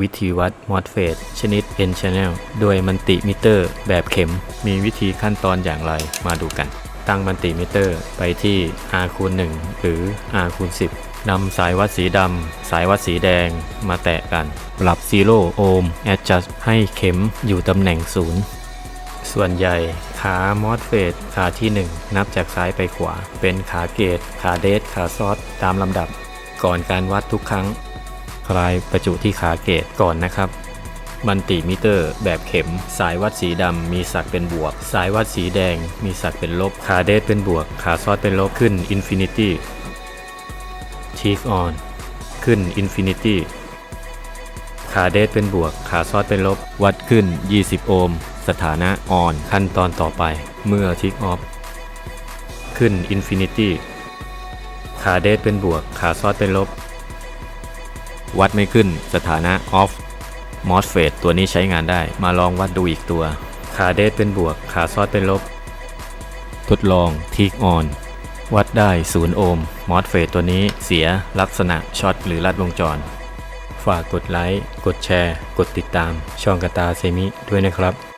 วิธีวัดมอสเฟตชนิด N channel โดยมันติมิเตอร์ แบบเข็ม มีวิธีขั้นตอนอย่างไรมาดูกัน ตั้งมันติมิเตอร์ ไปที่ R คูณ1หรือ R คูณ10นำสายวัดสีดำสายวัดสีแดงมาแตะกัน ปรับ 0 โอห์ม adjust ให้เข็มอยู่ตำแหน่งศูนย์ส่วนใหญ่ขามอสเฟตขาที่ 1 นับจากซ้ายไปขวา เป็นขาเกตขาเดสขาซอสตามลำดับ ก่อนการวัดทุกครั้ง คลายประจุที่ขาเกตก่อนนะครับมันติมิเตอร์ แบบเข็ม สายวัดสีดำมีสักเป็นบวก สายวัดสีแดง มีสักเป็นลบ ขาเดสเป็นบวก ขาซอสเป็นลบขึ้นอินฟินิตี้ทีกออนขึ้นอินฟินิตี้ขาเดสเป็นบวก ขาซอสเป็นลบ วัดขึ้น 20 โอห์ม สถานะออน ขั้นตอนต่อไป เมื่อทิกออฟขึ้นอินฟินิตี้ขาเดสเป็นบวก ขาซอสเป็นลบ วัดไม่ขึ้นสถานะออฟมอสเฟตตัวนี้ใช้งานได้ มาลองวัดดูอีกตัว ขาเดสเป็นบวก ขาซอสเป็นลบ ทดลองทิกออนวัดได้ 0 โอห์ม มอสเฟตตัวนี้เสียลักษณะช็อตหรือลัดวงจร ฝากกดไลค์ กดแชร์ กดติดตามช่องกระตาเซมิด้วยนะครับ